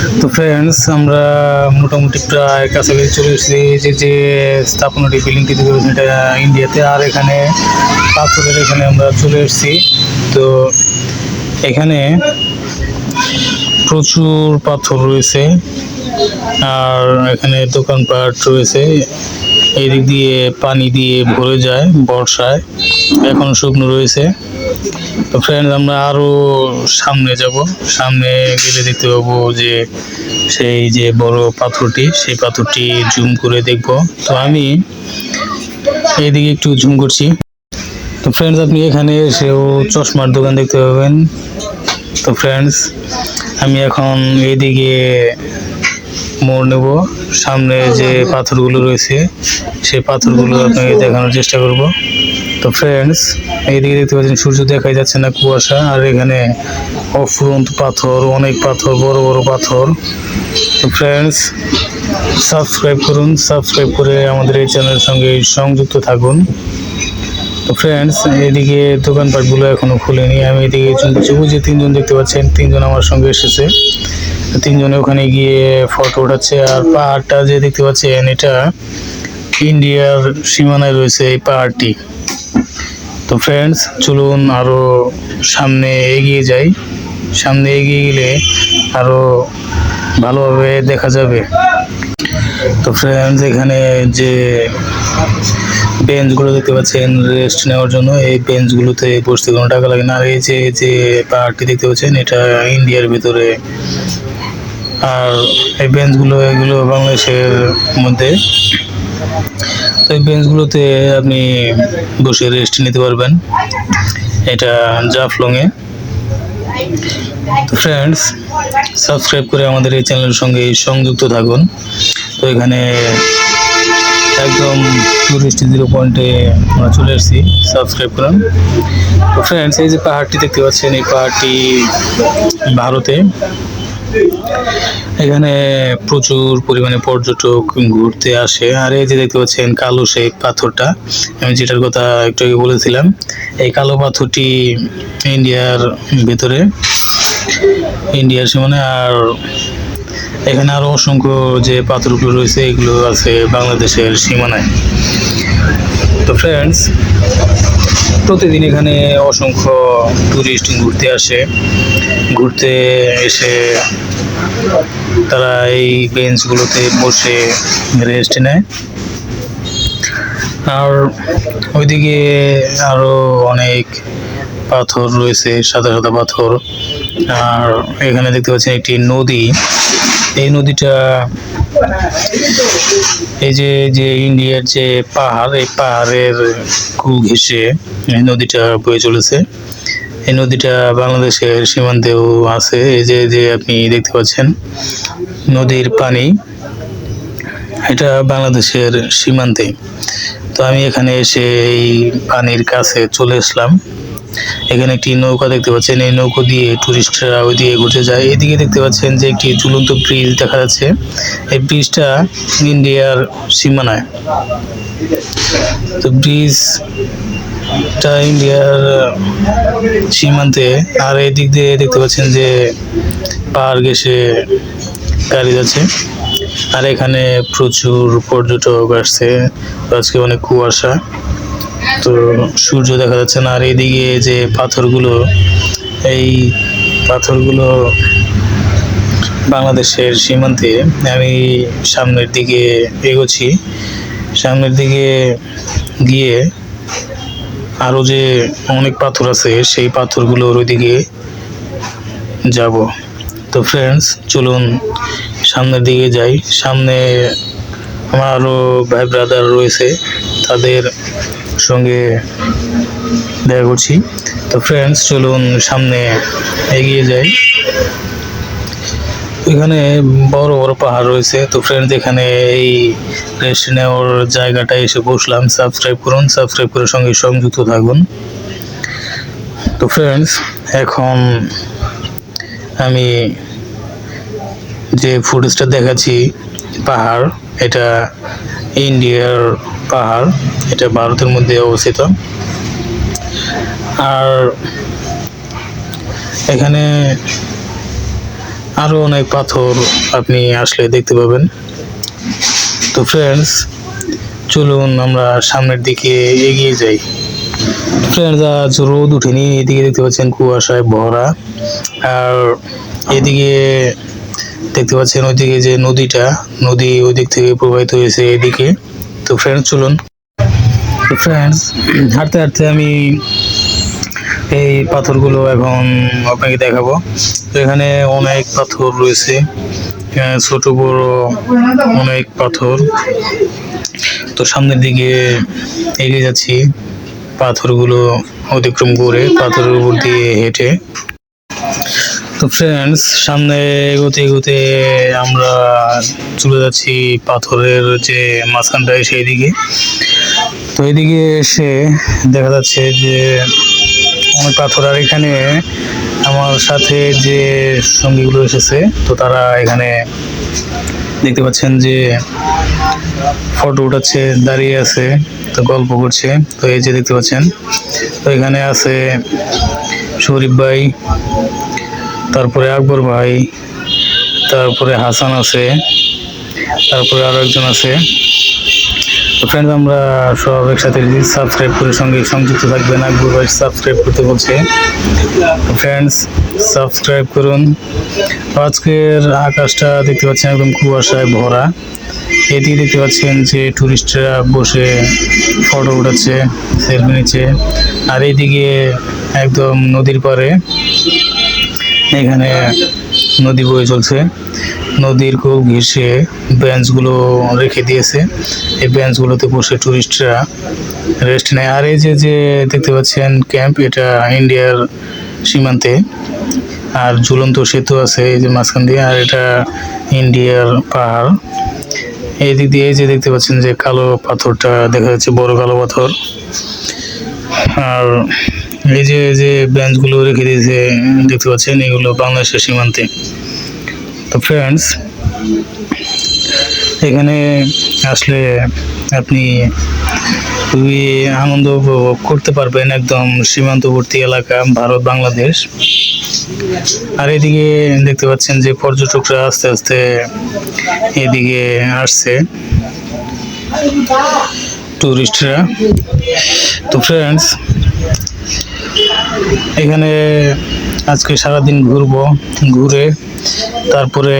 তো ফ্রেন্ডস আমরা মোটামুটি প্রায় কাছাকাছি চলে এসেছি যে যে স্থাপনাটি, বিল্ডিংটি দেখতে পাচ্ছি এটা ইন্ডিয়াতে। আর এখানে পাথরের এখানে আমরা চলে এসেছি। তো এখানে প্রচুর পাথর রয়েছে। আর এখানে দোকানপাট রয়েছে। এদিক দিয়ে পানি দিয়ে ভরে যায় বর্ষায়। এখন শুকনো রয়েছে। তো ফ্রেন্ড আমরা আরও সামনে যাব। সামনে গেলে দেখতে পাবো যে সেই যে বড় পাথরটি, সেই পাথরটি জুম করে দেখব। তো আমি এইদিকে একটু জুম করছি। তো ফ্রেন্ডস আপনি এখানে এসেও চশমার দোকান দেখতে পাবেন। তো ফ্রেন্ডস আমি এখন এইদিকে মোড় নেব। সামনে যে পাথরগুলো রয়েছে, সেই পাথরগুলো আপনাকে দেখানোর চেষ্টা করব। তো ফ্রেন্ডস এইদিকে দেখতে পাচ্ছেন, সূর্য দেখাই যাচ্ছে না কুয়াশা, আর এখানে অফুরন্ত পাথর, অনেক পাথর, বড় বড় পাথর। তো ফ্রেন্ডস সাবস্ক্রাইব করুন সাবস্ক্রাইব করে আমাদের এই চ্যানেলের সঙ্গে সংযুক্ত থাকুন। তো ফ্রেন্ডস এদিকে দোকানপাটগুলো এখনও খুলেনি। আমি এদিকে চুপু যে তিনজন দেখতে পাচ্ছেন, তিনজন আমার সঙ্গে এসেছে। তিনজনে ওখানে গিয়ে ফটো ওঠাচ্ছে আর পাহাড়টা যে দেখতে পাচ্ছেন, এটা ইন্ডিয়ার সীমানায় রয়েছে এই পাহাড়টি। তো ফ্রেন্ডস চলুন আরও সামনে এগিয়ে যাই। সামনে এগিয়ে গেলে আরও ভালোভাবে দেখা যাবে। তো ফ্রেন্ডস এখানে যে বেঞ্চগুলো দেখতে পাচ্ছেন রেস্ট নেওয়ার জন্য এই বেঞ্চগুলোতে বসতে কোনো টাকা লাগে না। আর এই যে যে পাহাড়টি দেখতে পাচ্ছেন, এটা ইন্ডিয়ার ভিতরে। আর এই বেঞ্চগুলো এগুলো বাংলাদেশের মধ্যে তো এই বেঞ্চগুলোতে আপনি বসে রেস্ট নিতে পারবেন। এটা জাফলংয়ে। তো ফ্রেন্ডস সাবস্ক্রাইব করে আমাদের এই চ্যানেলের সঙ্গে সংযুক্ত থাকুন। তো এখানে একদম টুরিস্ট জিরো পয়েন্টে আমরা চলে এসেছি সাবস্ক্রাইব করুন। তো ফ্রেন্ডস এই যে পাহাড়টি দেখতে পাচ্ছেন, এই পাহাড়টি ভারতে। এখানে প্রচুর পরিমাণে পর্যটক ঘুরতে আসে। আর এই যে দেখতে পাচ্ছেন কালো সেই পাথরটা, আমি যেটার কথা একটু আগে বলেছিলাম, এই কালো পাথরটি ইন্ডিয়ার ভেতরে, ইন্ডিয়ার সীমানে, আর এখানে আরও অসংখ্য যে পাথরগুলো রয়েছে, এগুলো আছে বাংলাদেশের সীমানায়। তো ফ্রেন্ডস প্রতিদিন এখানে অসংখ্য টুরিস্ট ঘুরতে আসে। ঘুরতে এসে তারা এই বেঞ্চগুলোতে বসে রেস্ট নেয়। আর ওইদিকে আরও অনেক পাথর রয়েছে, সাদা সাদা পাথর। আর এখানে দেখতে পাচ্ছেন একটি নদী। এই নদীটা, এই যে যে ইন্ডিয়ার যে পাহাড়, এই পাহাড়ের কু ঘেঁষে এই নদীটা বয়ে চলেছে। এই নদীটা বাংলাদেশের সীমান্তেও আছে। এই যে যে আপনি দেখতে পাচ্ছেন, নদীর পানি, এটা বাংলাদেশের সীমান্তে। তো আমি এখানে এসে এই পানির কাছে চলে আসলাম। এখানে একটি নৌকা দেখতে পাচ্ছেন। এই নৌকো দিয়ে টুরিস্টরা ওইদিকে ঘুরতে যায়। এদিকে দেখতে পাচ্ছেন যে একটি ঝুলন্ত ব্রিজ দেখা যাচ্ছে। এই ব্রিজটা ইন্ডিয়ার সীমানায়। তো ব্রিজটা ইন্ডিয়ার সীমান্তে। আর এই দিক দিয়ে দেখতে পাচ্ছেন যে পাহাড় ঘেসে গাড়ি যাচ্ছে। আর এখানে প্রচুর পর্যটক আসছে। আজকে অনেক কুয়াশা। তো সূর্য দেখা যাচ্ছে না। আর এদিকে যে পাথরগুলো, এই পাথরগুলো বাংলাদেশের সীমান্তে, আমি সামনের দিকে এগোচ্ছি। সামনের দিকে গিয়ে আরও যে অনেক পাথর আছে, সেই পাথরগুলোর ওইদিকে যাব। তো ফ্রেন্ডস চলুন সামনের দিকে যাই। সামনে আমার আরও ভাই ব্রাদার রয়েছে, তাদের সঙ্গে দেখা করছি। তো ফ্রেন্ডস চলুন সামনে এগিয়ে যাই। এখানে বড় বড় পাহাড় রয়েছে, তো ফ্রেন্ডস এখানে এই রেস্ট নেওয়ার জায়গাটায় এসে বসলাম। সাবস্ক্রাইব করুন সাবস্ক্রাইব করে সঙ্গে সংযুক্ত থাকুন। তো ফ্রেন্ডস এখন আমি যে ফুটেজটা দেখাচ্ছি, পাহাড়, এটা ইন্ডিয়ার পাহাড়, এটা ভারতের মধ্যে অবস্থিত। আর এখানে আরও অনেক পাথর আপনি আসলে দেখতে পাবেন। তো ফ্রেন্ডস চলুন আমরা সামনের দিকে এগিয়ে যাই। ফ্রেন্ডস আজ রোদ উঠেনি, এদিকে দেখতে পাচ্ছেন কুয়াশায় ভরা। আর এদিকে দেখতে পাচ্ছেন ওইদিকে যে নদীটা, নদী ওই দিক থেকে প্রবাহিত হয়েছে এদিকে। তো ফ্রেন্ডস চলুন। তো ফ্রেন্ডস হাঁটতে হাঁটতে আমি এই পাথরগুলো এখন আপনাকে দেখাবো। তো এখানে অনেক পাথর রয়েছে। ছোট, বড় অনেক পাথর। তো সামনের দিকে এগিয়ে যাচ্ছি। পাথরগুলো অতিক্রম করে পাথরের উপর দিয়ে হেঁটে। তো ফ্রেন্ডস সামনে এগোতে এগোতে আমরা চলে যাচ্ছি পাথরের যে মাঝখানটায় সেই দিকে তো এদিকে এসে দেখা যাচ্ছে যে অনেক পাথর, আর এখানে আমার সাথে যে সঙ্গীগুলো এসেছে, তো তারা এখানে দেখতে পাচ্ছেন যে ফটো উঠাচ্ছে, দাঁড়িয়ে আছে, তো গল্প করছে। তো এই যে দেখতে পাচ্ছেন, তো এখানে আছে শরীফ ভাই তারপরে আকবর ভাই, তারপরে হাসান আছে, তারপরে আরও একজন আছে। তো ফ্রেন্ডস আমরা সব একসাথে সাবস্ক্রাইব করে সঙ্গে সংযুক্ত থাকবেন। আকবর ভাই সাবস্ক্রাইব করতে বলছে। ফ্রেন্ডস সাবস্ক্রাইব করুন। আজকের আকাশটা দেখতে পাচ্ছেন একদম কুয়াশায় ভরা। এদিকে দেখতে পাচ্ছেন যে টুরিস্টরা বসে ফটো উঠাচ্ছে সেলফি নিচ্ছে। আর এইদিকে একদম নদীর পাড়ে এখানে নদী বয়ে চলছে। নদীর খুব ঘেসে বেঞ্চগুলো রেখে দিয়েছে। এই বেঞ্চগুলোতে বসে টুরিস্টরা রেস্ট নেয়। আর এই যে যে দেখতে পাচ্ছেন ক্যাম্প এটা ইন্ডিয়ার সীমান্তে। আর ঝুলন্ত সেতু আছে এই যে মাঝখান দিয়ে, আর এটা ইন্ডিয়ার পাহাড়। এই দিক দিয়ে এই যে দেখতে পাচ্ছেন যে কালো পাথরটা, দেখা যাচ্ছে বড় কালো পাথর। আর এই যে যে বেঞ্চগুলো রেখে দিয়েছে, দেখতে পাচ্ছেন, এগুলো বাংলাদেশের সীমান্তে। তো ফ্রেন্ডস এখানে আসলে আপনি খুবই আনন্দ উপভোগ করতে পারবেন একদম সীমান্তবর্তী এলাকা, ভারত, বাংলাদেশ। আর এদিকে দেখতে পাচ্ছেন যে পর্যটকরা আস্তে আস্তে এদিকে আসছে টুরিস্টরা তো ফ্রেন্ডস এখানে আজকে সারাদিন ঘুরবো, ঘুরে তারপরে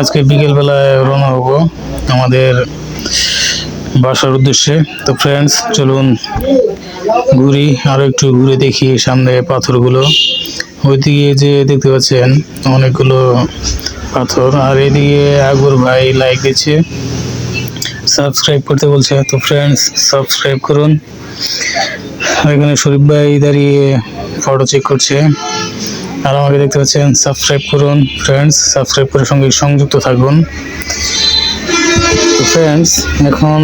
আজকে বিকেলবেলায় রওনা হব আমাদের বাসার উদ্দেশ্যে। তো ফ্রেন্ডস চলুন ঘুরি, আরও একটু ঘুরে দেখি সামনে পাথরগুলো। ওইদিকে যে দেখতে পাচ্ছেন, অনেকগুলো পাথর। আর এদিকে আগর ভাই লাইক দিচ্ছে। সাবস্ক্রাইব করতে বলছে তো ফ্রেন্ডস সাবস্ক্রাইব করুন। এখানে শরীফ ভাই দাঁড়িয়ে ফটো চেক করছে। আর আমাকে দেখতে পাচ্ছেন, সাবস্ক্রাইব করুন। ফ্রেন্ডস সাবস্ক্রাইব করে সঙ্গে সংযুক্ত থাকুন। ফ্রেন্ডস এখন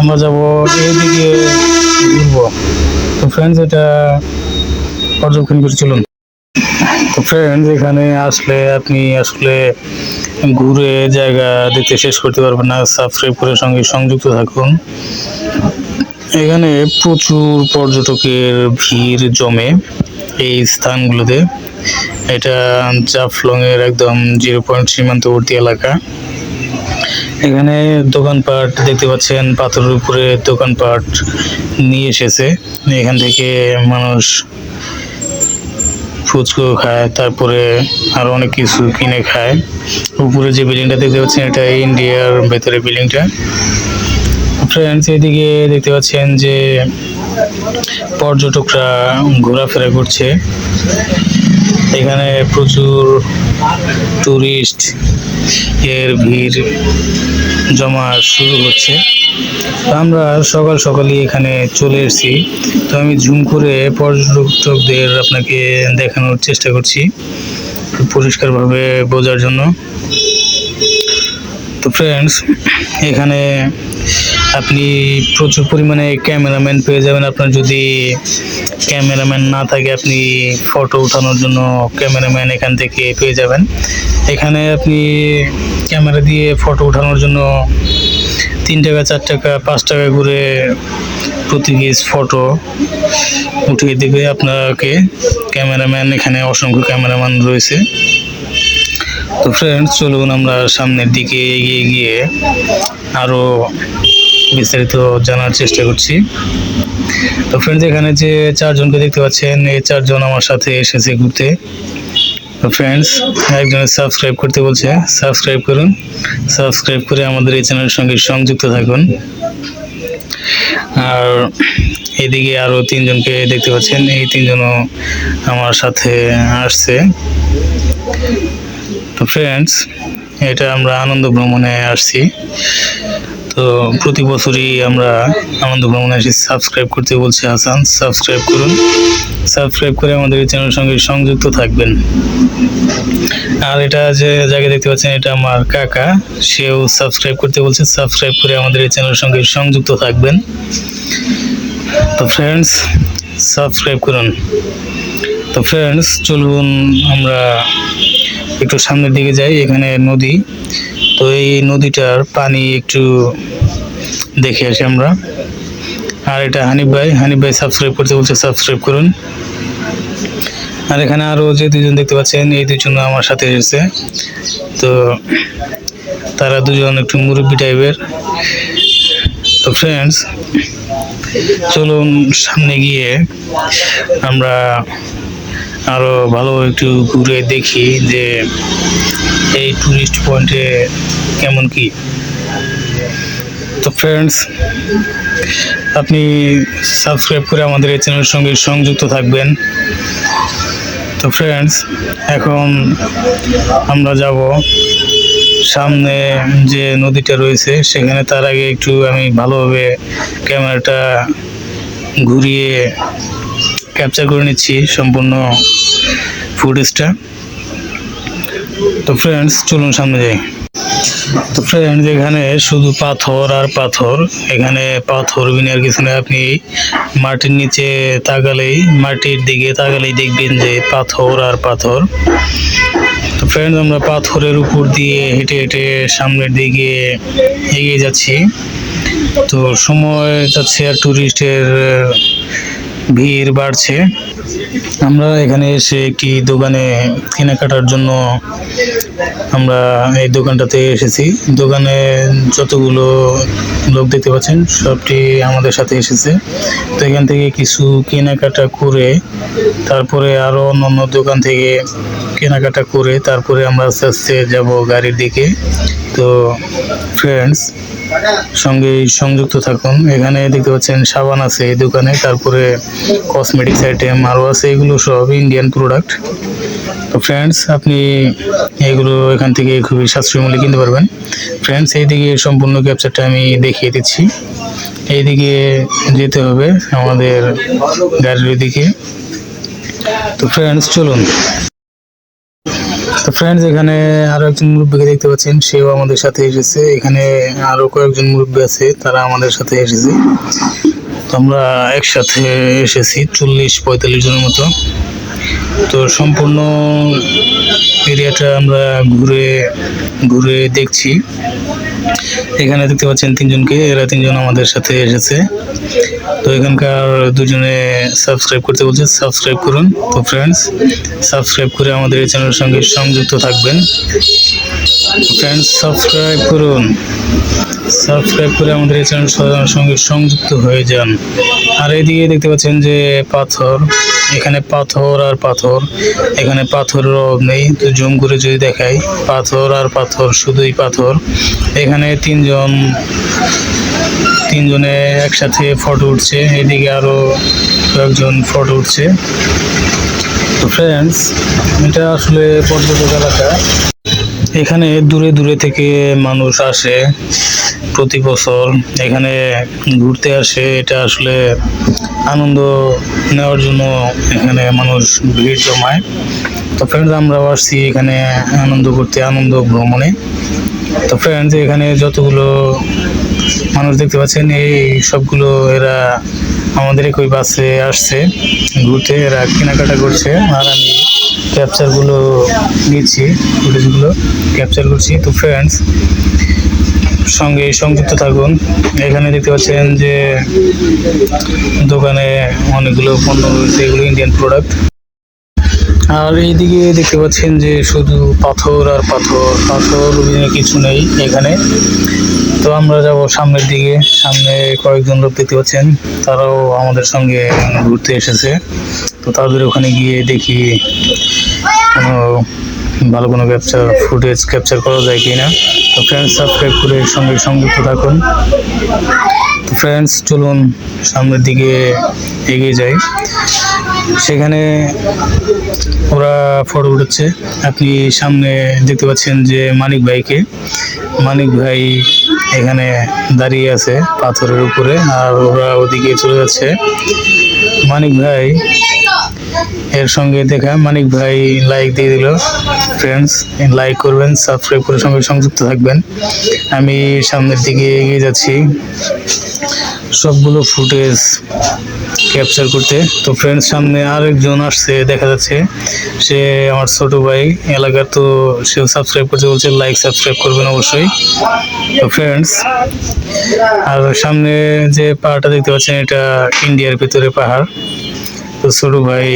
আমরা যাব এইদিকে ঘুরবো। তো ফ্রেন্ডস এটা পর্যবেক্ষণ করে চলুন। তো ফ্রেন্ডস এখানে আসলে আপনি আসলে ঘুরে জায়গা দেখতে শেষ করতে পারবেন না। সাবস্ক্রাইব করে সঙ্গে সংযুক্ত থাকুন। এখানে প্রচুর পর্যটকের ভিড় জমে এই স্থানগুলোতে। এটা জাফলং এর একদম জিরো পয়েন্ট সীমান্তবর্তী এলাকা। এখানে দোকানপাট দেখতে পাচ্ছেন, পাথরের উপরে দোকানপাট নিয়ে এসেছে। এখান থেকে মানুষ ফুচকো খায়, তারপরে আরও অনেক কিছু কিনে খায়। উপরে যে বিল্ডিংটা দেখতে পাচ্ছেন, এটা ইন্ডিয়ার ভেতরে বিল্ডিংটা। ফ্রেন্ডস এদিকে দেখতে পাচ্ছেন যে পর্যটকরা ঘোরাফেরা করছে। এখানে প্রচুর টুরিস্ট এর ভিড়। জমা শুরু হচ্ছে। আমরা সকাল সকালই এখানে চলে এসেছি। তো আমি ঝুম করে পর্যটকদের আপনাকে দেখানোর চেষ্টা করছি পরিষ্কারভাবে বোঝার জন্য। তো ফ্রেন্ডস এখানে আপনি প্রচুর পরিমাণে ক্যামেরাম্যান পেয়ে যাবেন। আপনার যদি ক্যামেরাম্যান না থাকে, আপনি ফটো ওঠানোর জন্য ক্যামেরাম্যান এখান থেকে পেয়ে যাবেন। এখানে আপনি ক্যামেরা দিয়ে ফটো ওঠানোর জন্য তিন টাকা, চার টাকা, পাঁচ টাকা করে প্রতি পিস ফটো উঠিয়ে দেবে আপনাকে। ক্যামেরাম্যান এখানে অসংখ্য ক্যামেরাম্যান রয়েছে। তো ফ্রেন্ডস চলুন আমরা সামনের দিকে এগিয়ে গিয়ে আরও বিস্তারিত জানার চেষ্টা করছি। তো ফ্রেন্ডস এখানে যে চারজনকে দেখতে পাচ্ছেন, এই চারজন আমার সাথে এসেছে ঘুরতে। তো ফ্রেন্ডস একজনের সাবস্ক্রাইব করতে বলছে সাবস্ক্রাইব করুন সাবস্ক্রাইব করে আমাদের এই চ্যানেলের সঙ্গে সংযুক্ত থাকুন। আর এদিকে আরও তিনজনকে দেখতে পাচ্ছেন, এই তিনজনও আমার সাথে আসছে। তো ফ্রেন্ডস এটা আমরা আনন্দ ভ্রমণে আসছি। তো প্রতি বছরই আমরা আনন্দ ভ্রমণে আসি। সাবস্ক্রাইব করতে বলছি হাসান সাবস্ক্রাইব করুন। সাবস্ক্রাইব করে আমাদের এই চ্যানেলের সঙ্গে সংযুক্ত থাকবেন। আর এটা যে জায়গায় দেখতে পাচ্ছেন, এটা আমার কাকা। সেও সাবস্ক্রাইব করতে বলছে। সাবস্ক্রাইব করে আমাদের এই চ্যানেলের সঙ্গে সংযুক্ত থাকবেন। তো ফ্রেন্ডস সাবস্ক্রাইব করুন। তো ফ্রেন্ডস চলুন আমরা একটু সামনের দিকে যাই, এখানে নদী। তো এই নদীটার পানি একটু দেখে আসি আমরা। আর এটা হানিফ ভাই হানিফ ভাই সাবস্ক্রাইব করতে বলছে সাবস্ক্রাইব করুন। আর এখানে আরও যে দুজন দেখতে পাচ্ছেন, এই দুজন আমার সাথে এসেছে। তো তারা দুজন একটু মুরব্বী টাইপের। তো ফ্রেন্ডস চলুন সামনে গিয়ে আমরা আরও ভালো একটু ঘুরে দেখি যে এই টুরিস্ট পয়েন্টে কেমন কি। তো ফ্রেন্ডস আপনি সাবস্ক্রাইব করে আমাদের এই চ্যানেলের সঙ্গে সংযুক্ত থাকবেন। তো ফ্রেন্ডস এখন আমরা যাব সামনে যে নদীটা রয়েছে, সেখানে তার আগে একটু আমি ভালোভাবে ক্যামেরাটা ঘুরিয়ে ক্যাপচার করে নিচ্ছি সম্পূর্ণ ফুটেজটা তো ফ্রেন্ডস চলুন সামনে যাই। তো ফ্রেন্ডস এখানে শুধু পাথর আর পাথর। এখানে পাথর বিনার কিছু নেই আপনি মাটির নিচে তাকালেই, মাটির দিকে তাকালেই দেখবেন যে পাথর আর পাথর। তো ফ্রেন্ডস আমরা পাথরের উপর দিয়ে হেঁটে হেঁটে সামনের দিকে এগিয়ে যাচ্ছি। তো সময় যাচ্ছে আর টুরিস্টের ভিড় বাড়ছে। আমরা এখানে এসে একটি দোকানে কেনাকাটার জন্য আমরা এই দোকানটাতে এসেছি। দোকানে যতগুলো লোক দেখতে পাচ্ছেন, সবটি আমাদের সাথে এসেছে। তো এখান থেকে কিছু কেনাকাটা করে, তারপরে আরও অন্য দোকান থেকে কেনাকাটা করে, তারপরে আমরা আস্তে আস্তে যাব গাড়ির দিকে। তো ফ্রেন্ডস সঙ্গে সংযুক্ত থাকুন। এখানে দেখতে পাচ্ছেন সাবান আছে এই দোকানে, তারপরে কসমেটিক্স আইটেম আরও আছে, এগুলো সব ইন্ডিয়ান প্রোডাক্ট তো ফ্রেন্ডস আপনি এগুলো এখান থেকে খুবই সাশ্রয়ী মূল্যে কিনতে পারবেন। ফ্রেন্ডস এইদিকে সম্পূর্ণ ক্যাপচারটা আমি দেখিয়ে দিচ্ছি। এইদিকে যেতে হবে আমাদের গাড়ির ওইদিকে তো ফ্রেন্ডস চলুন। তো ফ্রেন্ডস এখানে আরও একজন মুরব্বীকে দেখতে পাচ্ছেন। সেও আমাদের সাথে এসেছে। এখানে আরও কয়েকজন মুরব্বী আছে, তারা আমাদের সাথে এসেছে। তো আমরা একসাথে এসেছি, চল্লিশ পঁয়তাল্লিশ জনের মতো। তো সম্পূর্ণ এরিয়াটা আমরা ঘুরে ঘুরে দেখছি। এখানে দেখতে পাচ্ছেন তিনজনকে, এরা তিনজন আমাদের সাথে এসেছে। তো এখানকার দুজনে সাবস্ক্রাইব করতে বলছে সাবস্ক্রাইব করুন। তো ফ্রেন্ডস সাবস্ক্রাইব করে আমাদের এই চ্যানেলের সঙ্গে সংযুক্ত থাকবেন। ফ্রেন্ডস সাবস্ক্রাইব করুন। সাবস্ক্রাইব করে আমাদের এই চ্যানেল সঙ্গে সংযুক্ত হয়ে যান। আর এইদিকে দেখতে পাচ্ছেন যে পাথর, এখানে পাথর আর পাথর, এখানে পাথরের অভাব নেই। তো জুম করে যদি দেখাই, পাথর আর পাথর, শুধুই পাথর। এখানে তিনজন, তিনজনে একসাথে ফটো উঠছে। এদিকে আরও কয়েকজন ফটো উঠছে। তো ফ্রেন্ডস এটা আসলে পর্যটক এলাকা। এখানে দূরে দূরে থেকে মানুষ আসে প্রতি বছর। এখানে ঘুরতে আসে, এটা আসলে আনন্দ নেওয়ার জন্য এখানে মানুষ ভিড় জমায়। তো ফ্রেন্ডস আমরাও আসছি এখানে আনন্দ করতে, আনন্দ ভ্রমণে। তো ফ্রেন্ডস এখানে যতগুলো মানুষ দেখতে পাচ্ছেন, এই সবগুলো এরা আমাদের একই বাসে আসছে, ঘুরতে। এরা কেনাকাটা করছে, আর আমি ক্যাপচারগুলো নিচ্ছি ফুটেজগুলো ক্যাপচার করছি। তো ফ্রেন্ডস সঙ্গে সংযুক্ত থাকুন। এখানে দেখতে পাচ্ছেন যে দোকানে অনেকগুলো পণ্য রয়েছে, এগুলো ইন্ডিয়ান প্রোডাক্ট আর এইদিকে দেখতে পাচ্ছেন যে শুধু পাথর আর পাথর পাথর কিছু নেই এখানে। তো আমরা যাব সামনের দিকে, সামনে কয়েকজন লোক দেখতে পাচ্ছেন, তারাও আমাদের সঙ্গে ঘুরতে এসেছে। তো তাদের ওখানে গিয়ে দেখি কোনো ভালো কোনো ক্যাপচার ফুটেজ ক্যাপচার করা যায় কি না তো ফ্রেন্ডস সাবস্ক্রাইব করে সঙ্গে সংযুক্ত থাকুন। তো ফ্রেন্ডস চলুন সামনের দিকে এগিয়ে যাই। সেখানে ওরা ফটো উঠেছে আপনি সামনে দেখতে পাচ্ছেন যে মানিক ভাইকে। মানিক ভাই এখানে দাঁড়িয়ে আছে পাথরের উপরে আর ওরা ওদিকে চলে যাচ্ছে। মানিক ভাই এর সঙ্গে দেখা, মানিক ভাই লাইক দিয়ে দিল। ফ্রেন্ডস লাইক করবেন সাবস্ক্রাইব করে সঙ্গে সংযুক্ত থাকবেন। আমি সামনের দিকে এগিয়ে যাচ্ছি। সবগুলো ফুটেজ ক্যাপচার করতে। তো ফ্রেন্ডস সামনে আরেকজন আসছে, দেখা যাচ্ছে। সে আমার ছোট ভাই, এলাকার তো সে সাবস্ক্রাইব করতে বলছে লাইক সাবস্ক্রাইব করবেন অবশ্যই। তো ফ্রেন্ডস আর সামনে যে পাহাড়টা দেখতে পাচ্ছেন, এটা ইন্ডিয়ার ভিতরে পাহাড়। তো ছোট ভাই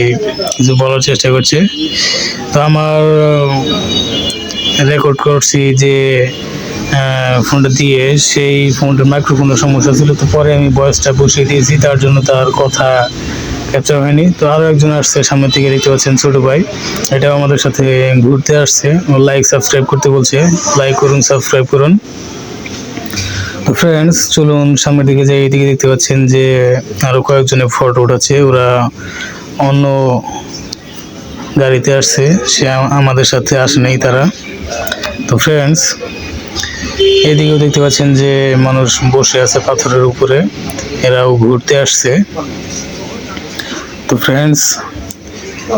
কিছু বলার চেষ্টা করছে। তো আমার রেকর্ড করছি যে ফোনটা দিয়ে সেই ফোনটার মাইক্রোফোনের সমস্যা ছিল, তো পরে আমি ভয়েসটা বসিয়ে দিয়েছি, তার জন্য তার কথা ক্যাপচার হয়নি। তো আরও একজন আসছে সামনের থেকে দেখতে পাচ্ছেন ছোটো ভাই, এটাও আমাদের সাথে ঘুরতে আসছে। লাইক সাবস্ক্রাইব করতে বলছে। লাইক করুন সাবস্ক্রাইব করুন। তো ফ্রেন্ডস চলুন সামনের দিকে যাই, এদিকে দেখতে পাচ্ছেন যে আরও কয়েকজনের ফটো উঠাচ্ছে। ওরা অন্য গাড়িতে আসছে, সে আমাদের সাথে আসে নাই তারা। তো ফ্রেন্ডস এদিকেও দেখতে পাচ্ছেন যে মানুষ বসে আছে পাথরের উপরে। এরাও ঘুরতে আসছে। তো ফ্রেন্ডস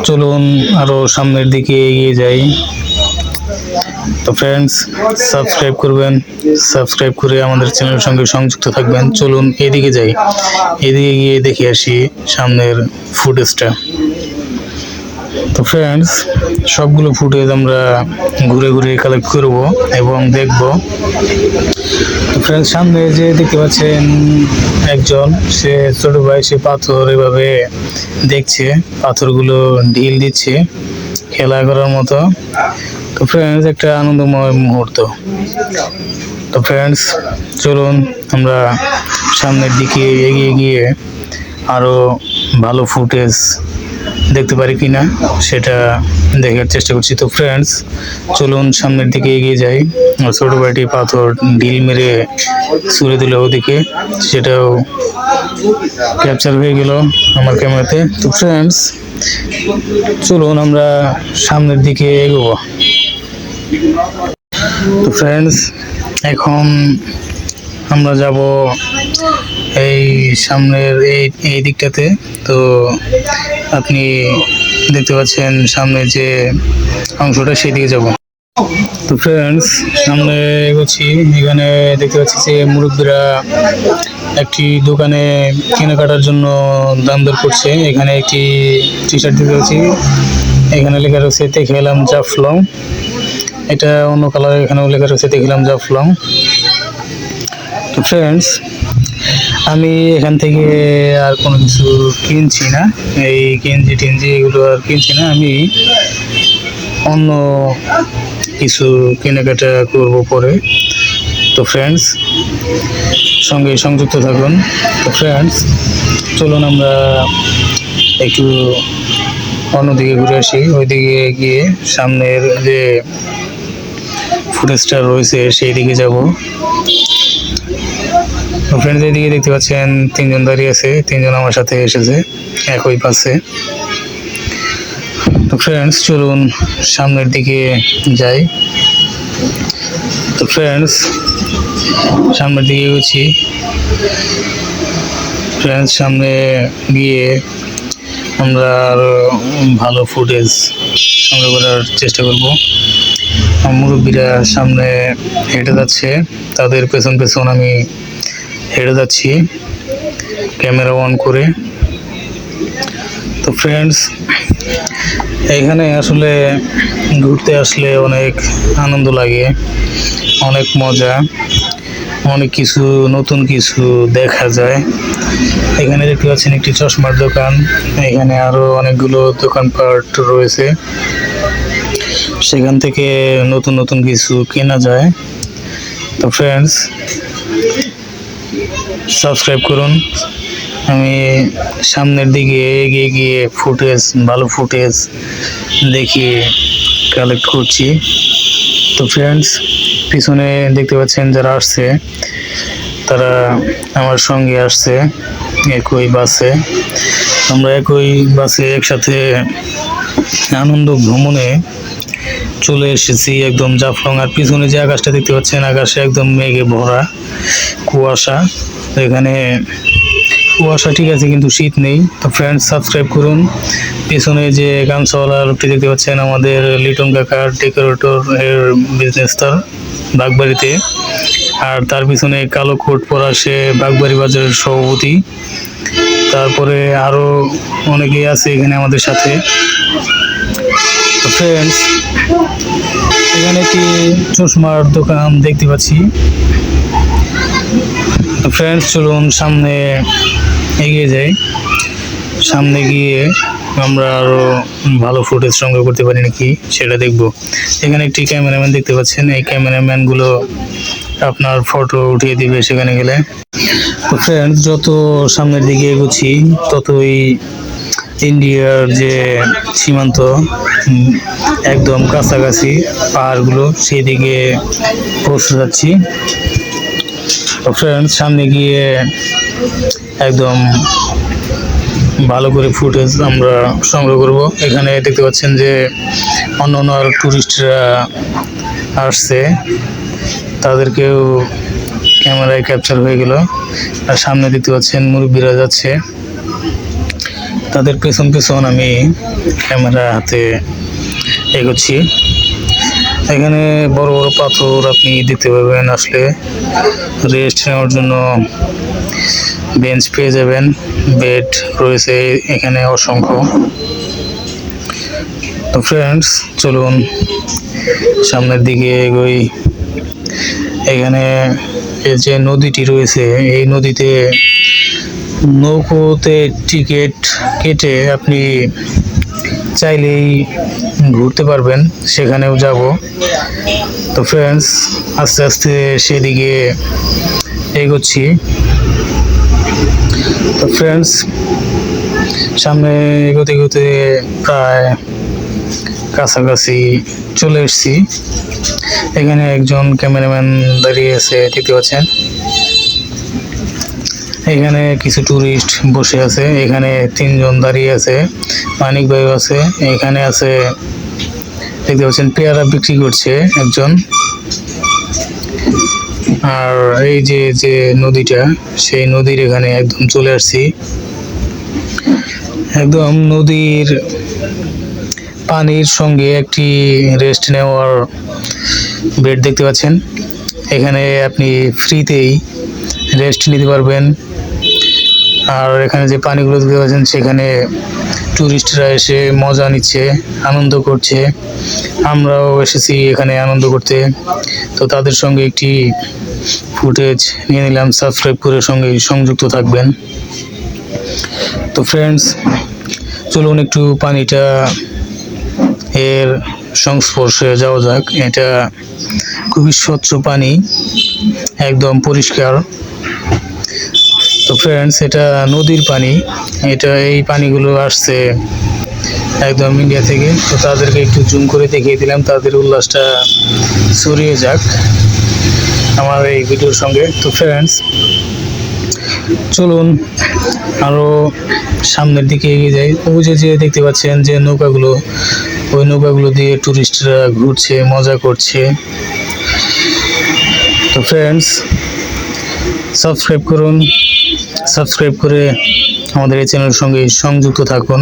চলুন আরও সামনের দিকে এগিয়ে যাই। তো ফ্রেন্ডস সাবস্ক্রাইব করবেন সাবস্ক্রাইব করে আমাদের চ্যানেলের সঙ্গে সংযুক্ত থাকবেন। চলুন এদিকে যাই। এদিকে গিয়ে দেখে আসি সামনের ফুটেজটা তো ফ্রেন্ডস সবগুলো ফুটেজ আমরা ঘুরে ঘুরে কালেক্ট করব এবং দেখব। তো ফ্রেন্ডস সামনে যে দেখতে পাচ্ছেন একজন, সে ছোট ভাই, সে পাথর এভাবে দেখছে, পাথরগুলো ঢিল দিচ্ছে, খেলা করার মতো। তো ফ্রেন্ডস একটা আনন্দময় মুহূর্ত। তো ফ্রেন্ডস চলুন আমরা সামনের দিকে এগিয়ে গিয়ে আরও ভালো ফুটেজ দেখতে পারি কিনা, সেটা দেখার চেষ্টা করছি। তো ফ্রেন্ডস চলুন সামনের দিকে এগিয়ে যাই। ছোট বাড়িটি পাথর ডিল মেরে ছুড়ে দিল ওদিকে, সেটাও ক্যাপচার হয়ে গেল আমার ক্যামেরাতে তো ফ্রেন্ডস চলুন আমরা সামনের দিকে এগোবো। তো ফ্রেন্ডস এখন আমরা যাব এই সামনের এই এই দিকটাতে। তো আপনি দেখতে পাচ্ছেন সামনে যে অংশটা সেদিকে যাব। তো ফ্রেন্ডস সামনে এগোচ্ছি। এখানে দেখতে পাচ্ছি যে মুরব্বীরা একটি দোকানে কেনাকাটার জন্য দাম দর করছে। এখানে একটি টি শার্ট দেখতে পাচ্ছি। এখানে লেখা রয়েছে, দেখে এলাম জাফলং। এটা অন্য কালার এখানেও লেখা রয়েছে দেখলাম জাফলং। তো ফ্রেন্ডস আমি এখান থেকে আর কোনো কিছু কিনছি না। এই গেঞ্জি টেঞ্জি এগুলো আর কিনছি না। আমি অন্য কিছু কেনাকাটা করব পরে। তো ফ্রেন্ডস সঙ্গে সংযুক্ত থাকুন। তো ফ্রেন্ডস চলুন আমরা একটু অন্যদিকে ঘুরে আসি। ওইদিকে গিয়ে সামনের যে ফুটেজটা রয়েছে সেই দিকে যাব। ফ্রেন্ডস এদিকে দেখতে পাচ্ছেন, তিনজন দাঁড়িয়ে আছে, তিনজন আমার সাথে এসেছে, একই পাশে। তো ফ্রেন্ডস চলুন সামনের দিকে যাই। তো ফ্রেন্ডস সামনের দিকে এগোচ্ছি। ফ্রেন্ডস সামনে গিয়ে আমরা আরও ভালো ফুটেজ সংগ্রহ করার চেষ্টা করব। মুরব্বীরা সামনে হেঁটে যাচ্ছে, তাদের পেছন পেছন আমি হেঁটে যাচ্ছি, ক্যামেরা অন করে। তো ফ্রেন্ডস এখানে আসলে ঘুরতে আসলে অনেক আনন্দ লাগে, অনেক মজা, অনেক কিছু, নতুন কিছু দেখা যায়। এখানে দেখতে পাচ্ছেন একটি চশমার দোকান, এখানে আরও অনেকগুলো দোকানপাট রয়েছে। সেখান থেকে নতুন নতুন কিছু কেনা যায়। তো ফ্রেন্ডস সাবস্ক্রাইব করুন। আমি সামনের দিকে এগিয়ে গিয়ে ফুটেজ, ভালো ফুটেজ দেখিয়ে কালেক্ট করছি। তো ফ্রেন্ডস পিছনে দেখতে পাচ্ছেন যারা আসছে, তারা আমার সঙ্গে আসছে, একই বাসে আমরা একই বাসে একসাথে আনন্দ ভ্রমণে চলে এসেছি একদম জাফলং, আর পিছনে যে আকাশটা দেখতে পাচ্ছেন, আকাশে একদম মেঘে ভরা কুয়াশা। এখানে কুয়াশা ঠিক আছে, কিন্তু শীত নেই। তো ফ্রেন্ডস সাবস্ক্রাইব করুন। পেছনে যে লোকটি দেখতে পাচ্ছেন, আমাদের লিটন কাকার ডেকোরেটর এর বিজনেস তার বাগবাড়িতে। আর তার পিছনে কালো কোট পরা সে বাগবাড়ি বাজারের সভাপতি। তারপরে আরও অনেকেই আছে এখানে আমাদের সাথে। তো ফ্রেন্ডস এখানে একটি চশমার দোকান দেখতে পাচ্ছি। ফ্রেন্ডস চলুন সামনে এগিয়ে যাই। সামনে গিয়ে আমরা আরও ভালো ফুটেজ সংগ্রহ করতে পারি নাকি সেটা দেখব। এখানে একটি ক্যামেরাম্যান দেখতে পাচ্ছেন। এই ক্যামেরাম্যানগুলো আপনার ফটো উঠিয়ে দিবে সেখানে গেলে। তো ফ্রেন্ডস যত সামনের দিকে এগোচ্ছি, ততই ইন্ডিয়ার যে সীমান্ত একদম কাছাকাছি পাহাড়গুলো সেই দিকে পৌঁছে যাচ্ছি সামনে গিয়ে একদম ভালো করে ফুটেজ আমরা সংগ্রহ করব। এখানে দেখতে পাচ্ছেন যে অন্য অন্য আর টুরিস্টরা আসছে। তাদেরকেও ক্যামেরায় ক্যাপচার হয়ে গেল। আর সামনে দেখতে পাচ্ছেন মুরব্বীরা যাচ্ছে। তাদের পেছন পেছন আমি ক্যামেরা হাতে এগোচ্ছি। এখানে বড় বড় পাথর আপনি দেখতে পাবেন, আসলে রেস্ট নেওয়ার জন্য বেঞ্চ পেয়ে যাবেন, বেড রয়েছে এখানে অসংখ্য। তো ফ্রেন্ডস চলুন সামনের দিকে এগোই। এখানে এই যে নদীটি রয়েছে, এই নদীতে নৌকোতে টিকিট কেটে আপনি চাইলেই ঘুরতে পারবেন, সেখানেও যাব। তো ফ্রেন্ডস আস্তে আস্তে সেদিকে এগোচ্ছি। তো ফ্রেন্ডস সামনে এগোতে এগোতে প্রায় কাছাকাছি চলে এসেছি। এখানে একজন ক্যামেরাম্যান দাঁড়িয়ে আছে, দেখতে পাচ্ছেন। এখানে কিছু টুরিস্ট বসে আছে, এখানে তিনজন দাঁড়িয়ে আছে, মানিক ভাই আছে, এখানে আছে, দেখতে পাচ্ছেন পেয়ারা বিক্রি করছে একজন। আর এই যে যে নদীটা, সেই নদীর এখানে একদম চলে আসছি। একদম নদীর পানির সঙ্গে একটি রেস্ট নেওয়ার বেড দেখতে পাচ্ছেন। এখানে আপনি ফ্রিতেই রেস্ট নিতে পারবেন। আর এখানে যে পানিগুলো দেখতে পাচ্ছেন, সেখানে টুরিস্টরা এসে মজা নিচ্ছে, আনন্দ করছে। আমরাও এসেছি এখানে আনন্দ করতে। তো তাদের সঙ্গে একটি ফুটেজ নিয়ে নিলাম, সাবস্ক্রাইব করে সঙ্গে সংযুক্ত থাকবেন। তো ফ্রেন্ডস চলুন একটু পানিটা এর সংস্পর্শে যাওয়া যাক। এটা খুবই স্বচ্ছ পানি, একদম পরিষ্কার। তো ফ্রেন্ডস এটা নদীর পানি। এটা এই পানিগুলো আসছে একদম ইন্ডিয়া থেকে। তো তাদেরকে একটু জুম করে দেখিয়ে দিলাম, তাদের উল্লাসটা ছড়িয়ে যাক আমার এই ভিডিওর সঙ্গে। তো ফ্রেন্ডস চলুন আরও সামনের দিকে এগিয়ে যাই ওই যে যে দেখতে পাচ্ছেন যে নৌকাগুলো, ওই নৌকাগুলো দিয়ে টুরিস্টরা ঘুরছে, মজা করছে। তো ফ্রেন্ডস সাবস্ক্রাইব করুন সাবস্ক্রাইব করে আমাদের এই চ্যানেলের সঙ্গে সংযুক্ত থাকুন।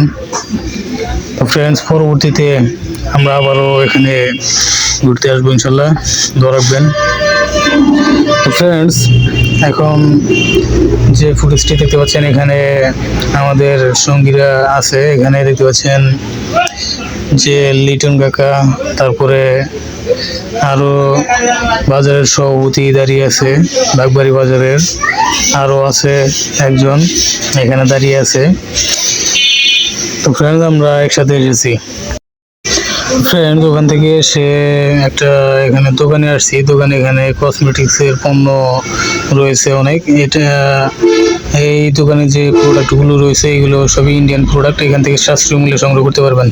তো ফ্রেন্ডস পরবর্তীতে আমরা আবারও এখানে ঘুরতে আসব ইনশাল্লাহ। দোয়া রাখবেন। তো ফ্রেন্ডস এখন যে ফুটেজটি দেখতে পাচ্ছেন, এখানে আমাদের সঙ্গীরা আছে। এখানে দেখতে পাচ্ছেন যে লিটন কাকা, তারপরে আরও বাজারের সভাপতি দাঁড়িয়ে আছে, বাগবাড়ি বাজারের। আরও আছে একজন, এখানে দাঁড়িয়ে আছে। তো ফ্রেন্ড আমরা একসাথে এসেছি। ফ্রেন্ড দোকান থেকে এসে একটা এখানে দোকানে আসছি। দোকানে এখানে কসমেটিক্সের পণ্য রয়েছে অনেক। এটা, এই দোকানে যে প্রোডাক্টগুলো রয়েছে, এগুলো সবই ইন্ডিয়ান প্রোডাক্ট এখান থেকে সাশ্রয় মূল্যে সংগ্রহ করতে পারবেন।